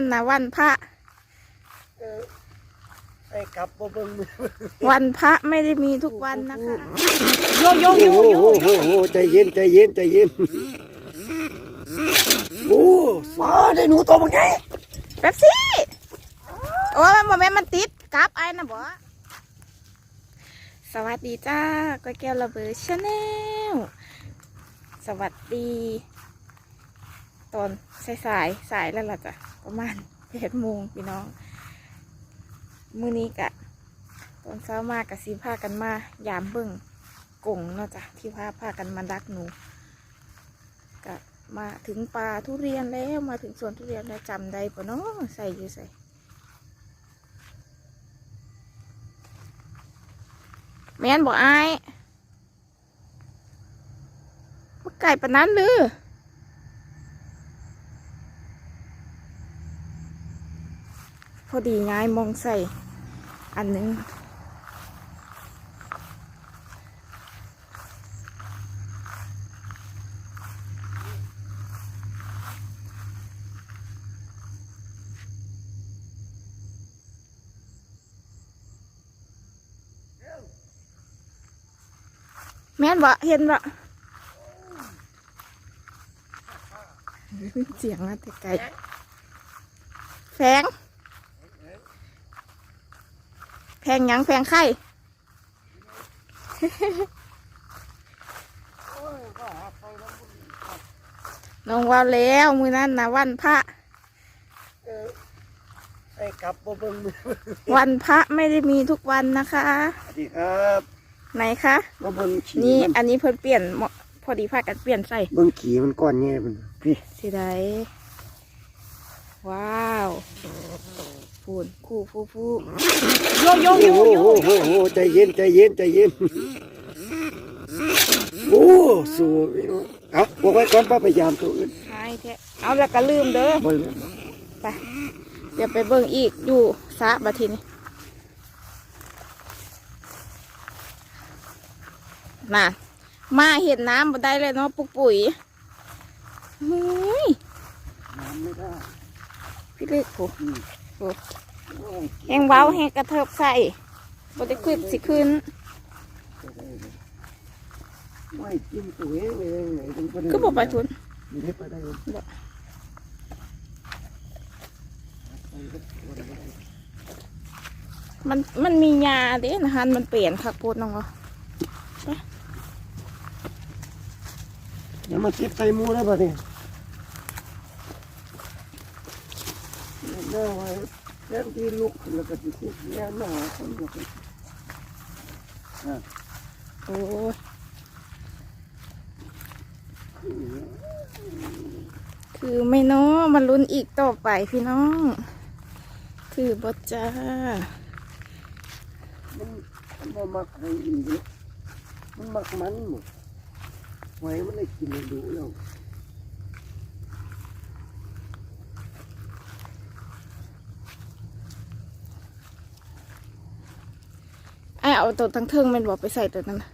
นั้นนะวันพระ เออไอ้กลับบ่เบิ่งมือวันพระไม่ได้มีทุกวันนะคะโยโยโอ้โยโหโยโอ้โหโอ้โหใจเย็นใจเย็นใจเย็นโอ้ฟ้าได้หนูตัวมันไงแป๊บซี่โอ้ยมันโมเมนมันติดกลับไอ้นะบอสวัสดีจ้าก้อยแก้วระเบิดชาแนลสวัสดี ตอนสายสายๆสายแล้วล่ะจ้ะ ประมาณแปดโมงพี่น้อง มื้อนี้กะตอนเช้ามากกะสีพากันมายามเบิ่งกงเนาะจ้ะที่พาพากันมาดักหนูกะมาถึงป่าทุเรียนแล้วมาถึงสวนทุเรียนแล้วจำได้ปะเนาะใส่อยู่ใส่แม่นบอกไอายว่าไก่ปะนั้นหรือ พอดีง่ายมองใส่อันหนึงแม่นบ่เห็นบ่เสียงมาแต่ไกลแฟง แพงหยังแพงไข่น้องว่าแล้วมือนั้นนะวันพระเออไอ้กลับบ่เบิ่งมือวันพระไม่ได้มีทุกวันนะคะสวัสดีครับไหนคะมาเบิ่งขี่นี่มันอันนี้เพิ่นเปลี่ยนเหมาะพอดีพากันเปลี่ยนใส่เบิ่งขี่มันก้อนแง่มันพี่สิได้ว้าว พูนคู่ฟูฟูโยโยโอ้โยโหโยโอ้โหโอ้โหใจเย็นใจเย็นใจเย็นโอ้สู้พี่น้องเอาบอกไว้ก่อนป้าพยายามตัวอื่นหายแท้เอาแล้วก็ลืมเด้อบ่ไปเดี๋ยวไปเบิ่งอีกอยู่สระบัดทีนี้น่ะมาเห็นน้ำบ่ได้เลยเนาะปุกปุ๋ยเฮ้ยน้ำไม่ได้พี่เล็กโหอืมโอ้โอ้ย แหงเว้าแหงกระเทิบใส่บ่ได้ขึ้นสิขึ้นไม่กินตัวเองเลยเลยต้องไปก็บอกไปทุนมีให้ไปได้เลยมันมันมียาเด้นะฮันมันเปลี่ยนคักโพดน้องเหรอเดี๋ยวมาเก็บใส่หมูแล้วป่ะเนี่ยหน้าไว้ แล้วที่ลุกแล้วก็จะเก็บแย่หน้าคนก็ไปโอ้ยคือไม่เนาะมันลุ้นอีกต่อไปพี่น้อง คือบดจ้ามันมันมักให้กินเยอะมันมักมันหมดไว้มันได้กินดูแล้ว เอาตัวทั้งเทิงแมันบอกไปใส่ตัวนั้นน่ะ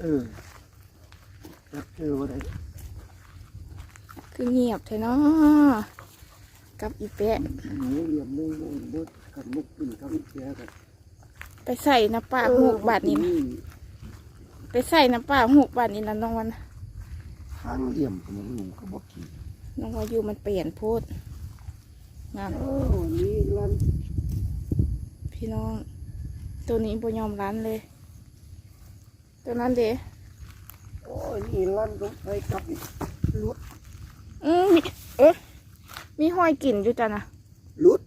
เออจับเจอว่าได้คือเงียบเถอะเนาะกับอีแปะหมูเหลี่ยมหนึงมันบดกับมุกกินกับอีเสียกันไปใส่น้ำปลาหูกบาทนี้นะไปใส่น้ำปลาหูกบาทนี้นะน้องวันทางเหลี่ยมของหนูก็บอกกินน้องวาอยูมันเปลี่ยนโพดงานโอ้นี่ร้านพี่น้อง ตัวนี้บ่ยอมร้านเลย ตัวนั้นเด้โอ้นี่ร้านต้องไปกับอีกลุดอืมมีเออมีห้อยกลิ่นอยู่จ้ะนะลุด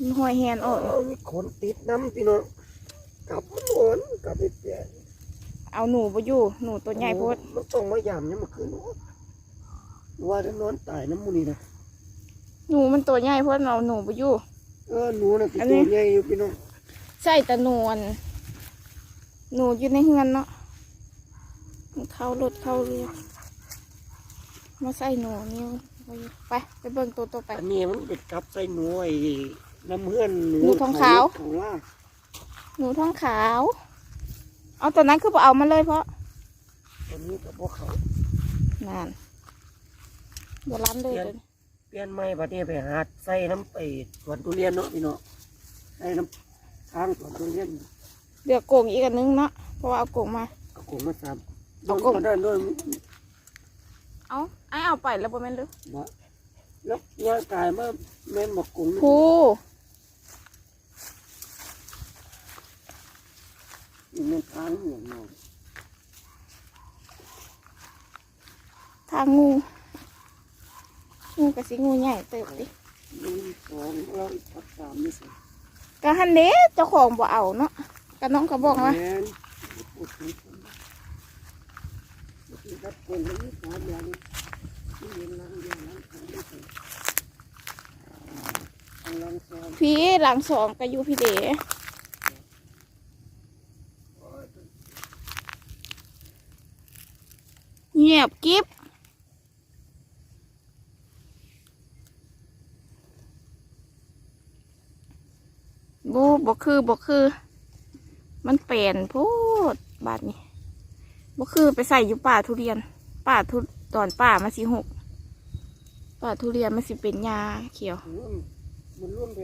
มีห้อยแฮนออกโอ้มีคนติดน้ำพี่น้องกับหมอนกับไอ้เปียเอาหนูบ่อยู่ หนูตัวใหญ่โพดมันต้องมายามเนี่ยเมื่อคืนโอ้ว่าจะนอนตายน้ำมูนี่นะ หนูมันตัวใหญ่โพดเอาหนูบ่อยู่ เออหนูน่ะเป็นอันนี้ตัวใหญ่อยู่พี่น้องใส่แต่หนวลหนูอยู่ในเฮือนเนาะมันเข้ารถเข้าเรือมาใส่หนูนี่ไว้ไปไปเบิ่งตัวต่อไป อันนี้มันเป็นกับใส่หนูไอ้น้ำเพื่อนหนูหนูทองขาว ของล่าหนูท้องขาว เอาตัวนั้นคือบ่เอามาเลยเพราะตัวนนี้กับพวกเขานานโบราณเลยเดี๋ยวนี้ เปลี่ยนไม้ประเดี๋ยวไปหาใส่น้ำไปสวนทุเรียนเนาะพี่เนาะใส่น้ำทางสวนทุเรียนเดือกโกงอีกอันนึงเนาะเพราะว่าเอาโกงมา เอากงมาซ้ำเอาเอากกงงด้านด้วยเอาไอ้เอาไปแล้วบ่แม่นหรือบ่แล้วย่างกายมาแม่นบอกกงครูแม่นทางเหนียวเนาะทางงู งูกับสิงูใหญ่เติบดิหนึ่งสองแล้วอีกพักสามนี่สิก็ฮันเด้เจ้าของบ่เอาเนาะก็น้องเขาบอกว่าแม่นพูดถึงคนเมื่อกี้รับคนแล้วนี่สามอย่างนี้ที่เห็นลังเดียวลังสองไม่ใช่เอาลังสองพี่หลังสองก็อยู่พี่เด๋เงียบกิ๊บบูบ่ คือบ่คือ มันเปลี่ยนพูดบาดนี้บ่คือไปใส่อยู่ป่าทุเรียน ป่าทุตอนป่ามาสิหกป่าทุเรียนมันสิเป็นยาเขียวร่วมมันร่วมไป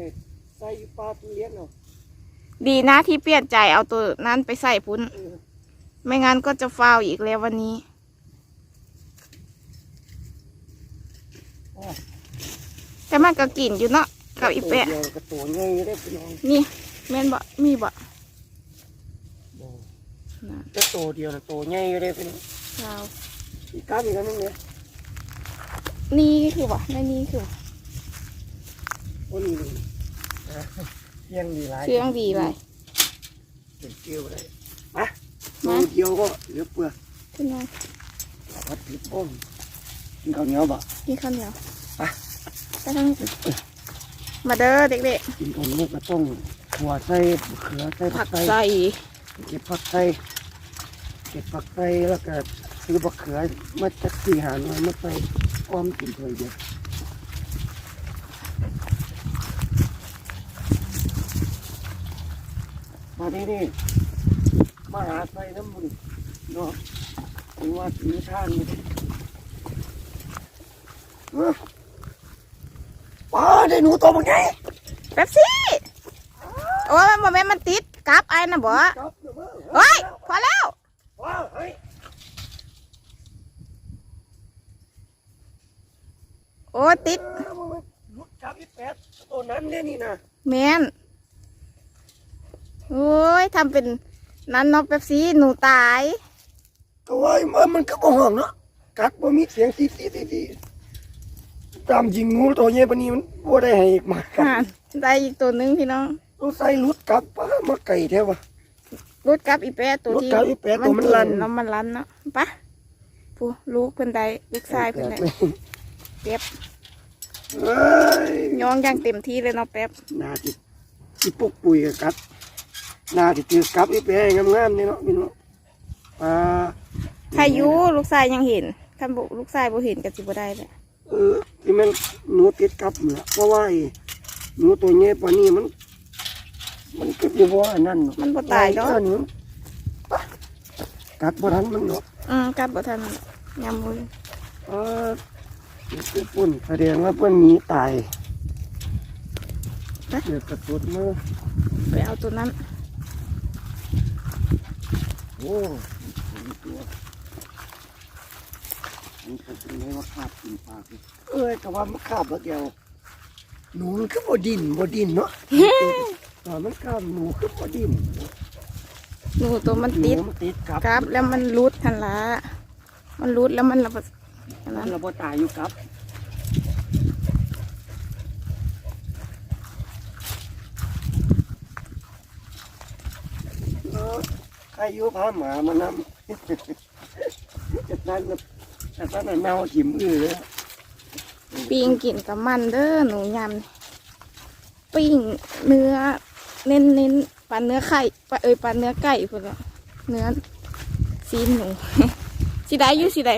ใส่ปลาทุเรียนเนาะดีนะที่เปลี่ยนใจเอาตัวนั้นไปใส่พุ้น เออไม่งั้นก็จะฟาวอีกแล้ววันนี้อ๋อแต่มันก็กินอยู่เนาะกับอีแปะ ตัวเดียวกับตัวใหญ่ได้พี่น้องนี่ แม่นบ่มีบ่บ่นะแต่ตัวเดียวนะตัวใหญ่ได้พี่น้องฟาวอีกการอีกอันนึงเนี่ยนี่คือบ่ในนี่คือบ่โอ้นี่นี่อะเสียงดีหลายเชื่องดีเลยเป็นเกลียวได้มาตัวเดียวก็เหลือเปลือกขึ้นมาวัดผิดป้มกินข้าวเหนียวบ่กินข้าวเหนียวไปไปทางนี้มาเด้อเด็กกินข้าวเหนียวก็ต้อง หัวใส่มะเขือใส่ๆผัผักกใส่ใส่เก็บผักใส่เก็บผักใส่แล้วก็ซื้อมะเขือมาจักสี่หาหน่อยมาใส่อ้อมกินเลยเดียวมาที่นี่มาหาใส่น้ำมันเนาะถือว่าถือท่านนี่เอ้อป้าได้หนูตัวมันไงเป๊ปซี่ โอ้ยมันบ่แม่นมันติดกับไอ้น่ะบ่ครับเดี๋ยวมาเฮ้ยพอแล้วว้าวเฮ้ยโอ้ยติดลุดจับอีแปดตัวนั้นเนี่ยนี่นะแม่นโอ้ยทำเป็นนั้นเนาะเป๊ปซี่หนูตายตัวไอ้มันมันก็บ่ห่วงเนาะกัดบ่มีเสียงตีตีตีตีตามยิงงูตัวเนี้ยปานนี้มันบ่ได้ให้อีกมากัดห่านได้อีกตัวหนึงพี่น้องต้องใส่ลุดกลับป้ามาไก่แท้วะ รถกับอีแปะตัวรถที่กับอีแปะตัวมันลั่นกิแล้วมันลั่นเนาะปะผู้ลูกเพิ่นได้ลูกชายเพิ่นได้เป๊บเอ้ยย่องอย่างเต็มที่เลยเนาะแป๊บนาจิที่ปุกปุ๋ยกับกัดนาจิตือกับอีแปะงามๆนี่เนาะพี่เนาะปลาใครอยูลูกชายยังเห็นคันบุลูกชายบ่เห็นก็สิบ่ได้เลยเออที่มันหนูติดกับนี่ล่ะเพราะว่าไอ้หนูตัวเนี้ยปานนี้มัน มันก็อยู่ว่าอันนั้นเนาะมันบ่ตายเนาะเออนี่กัดบ่ทันมันเนาะอืมกัดบ่ทันยำมือเออญี่ปุ่นแสดงว่าเพื่อนหนีตายเดือดกระตุดมือไปเอาตัวนั้นโอ้มีตัวนี่ก็เป็นไงว่าคาบกินปลาไปเอ้ยแต่ว่ามันคาบแล้วเดียวหนูมันคือบ่ดินบ่ดินเนาะตอน มันคาบหนูคือบ่ดินหนูตัวมันหนูติดมันติดกับกับ แล้วมันรุดทันละมันรุดแล้วมันระเบิดอันมันั้นนระบ่ตายอยู่กับเออใครอยู่พาหมามานำจะตั้งจะตั้งแต่เน่าถิ่มอื้อเลยปิ้งกินกับมันเด้อหนูยำนี่ปิ้งเนื้อ เน้นเน้นปลาเนื้อไข่ปลาเอ้ยปลาเนื้อไก่พุ่นละเนื้อซีนหนูสิได้อยู่สิได้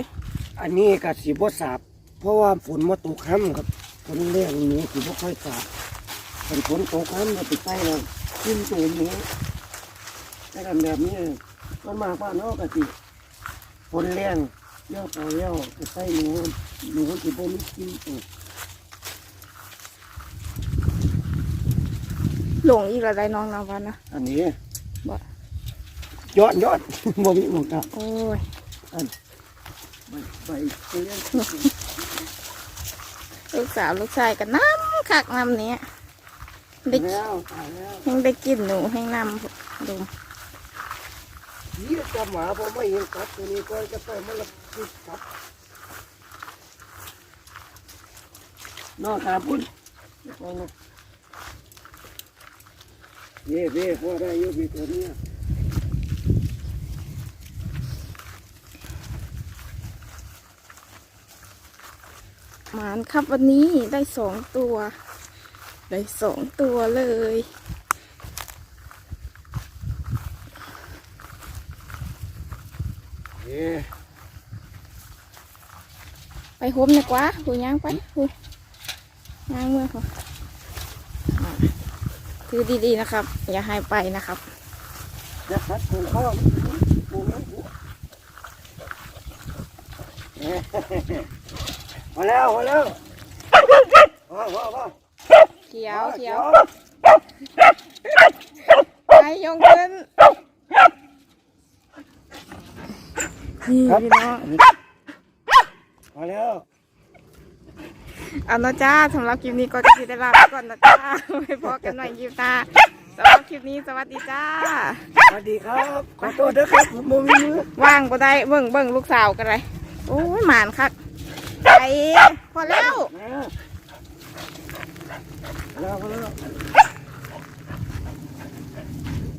อันนี้ก็สีบ่สาบเพราะว่าฝนมาตกค่ำครับฝนแรงนี้สีบ่ค่อยสาบฝนฝนตกค่ำมาติดใต้เราขึ้นตัวนี้แต่กันแบบนี้มันมาบ้านนอกกันสิฝนแรงเลี้ยวไปเลี้ยวจะใส่หนูหนูที่บ่มีกินเอ หลงอีกแล้วได้น้องนาวันนะ อันนี้บ่ ยอดยอด บ่มีหมองกับโอ้ยใบใบเลี้ยงลูกสาวลูกชายกันน้ำคักน้ำเนี้ยได้แล้วตายแล้วแห้งได้กินหนูแห้งน้ำดมเยี่ยจะหมาผมไม่เห็นกัดตัวนี้ก็จะไปมันละกิดกัดนอกตาพุ่นเอานะ เย่เบ้พอได้อยุบีตัวเนี้ยหมานครับวันนี้ได้สองตัว ได้สองตัวเลยเย่ไปโฮมดีกว่าหูย่างไปหูย่างเมื่อเขาอ่า คือดีๆนะครับ อย่าให้ไปนะครับจะคัดของเขาปูน้ำหัวเย่มาแล้วมาแล้วมามามาเขียวเขียวไปยงขึ้นนี่ครับพี่น้องมาแล้ว เอานะจ้าสำหรับคลิปนี้ก็จะได้ลาไปก่อนนะจ้าไว้พบกันใหม่คลิปหน้าสำหรับคลิปนี้สวัสดีจ้า สวัสดีครับ ขอโทษด้วยครับผมบ่มีมือ ว่างก็ได้เบิ่งเบิ่งลูกสาวกันเลยโอ้ยหมานคักไปพอแล้วมาแล้วมาแล้ว